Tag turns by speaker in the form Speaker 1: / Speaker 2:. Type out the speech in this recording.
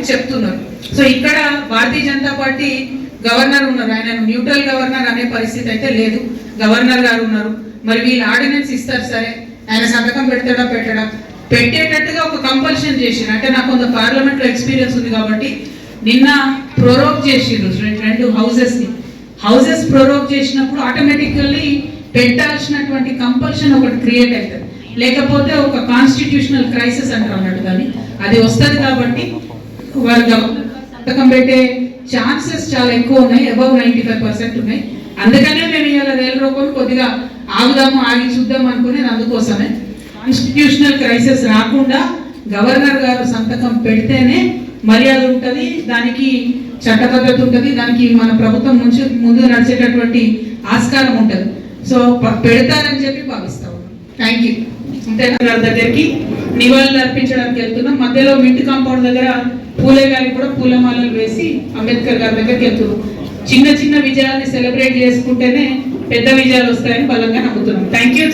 Speaker 1: చెప్తున్నారు. సో ఇక్కడ Bharatiya Janata party governor ఉన్నారు. ఆయన న్యూట్రల్ గవర్నర్ అనే పరిస్థితి అయితే లేదు. గవర్నర్ గారు ఉన్నారు. మరి వీళ్ళు ఆర్డినెన్స్ ఇస్తారు సరే. ఆయన సంతకం పెడతాడా పెట్టడా? పెట్టేటట్టుగా ఒక కంపల్షన్ చేసిండు. అంటే నాకు కొంత పార్లమెంట్లో ఎక్స్పీరియన్స్ ఉంది కాబట్టి నిన్న ప్రొరోక్ చేసిండ్రు రెండు- రెండు హౌసెస్ని. హౌసెస్ ప్రొరోక్ చేసినప్పుడు ఆటోమేటికల్లీ పెట్టాల్సినటువంటి కంపల్షన్ ఒకటి క్రియేట్ అవుతుంది. లేకపోతే ఒక కాన్స్టిట్యూషనల్ క్రైసిస్ అంటారు అన్నట్టు కానీ. అది వస్తుంది కాబట్టి వర్గం. గవర్నర్ సంతకం పెట్టే ఛాన్సెస్ చాలా ఎక్కువ ఉన్నాయి అబౌవ్ నైంటీ ఫైవ్ పర్సెంట్ ఉన్నాయి. అందుకనే మేము ఇవాళ వేల రూపాయలు కొద్దిగా ఆగుదాము ఆగి చూద్దాం అనుకునేది అందుకోసమే. కాన్స్టిట్యూషనల్ క్రైసిస్ రాకుండా గవర్నర్ గారు సంతకం పెడితేనే మర్యాద ఉంటుంది దానికి చట్టబద్ధత ఉంటుంది దానికి మన ప్రభుత్వం నుంచి ముందు నడిచేటటువంటి ఆస్కారం ఉంటుంది. సో పెడతారని చెప్పి భావిస్తాం థ్యాంక్ యూ అంతేనా? గారి దగ్గరికి నివాళులు అర్పించడానికి వెళ్తున్నాం. మధ్యలో మింట్ కాంపౌండ్ దగ్గర పూలే గారికి కూడా పూలమాలలు వేసి అంబేద్కర్ గారి దగ్గరికి వెళ్తున్నాం. చిన్న చిన్న విజయాల్ని సెలబ్రేట్ చేసుకుంటేనే పెద్ద విజయాలు వస్తాయని బలంగా నమ్ముతున్నాం. Thank you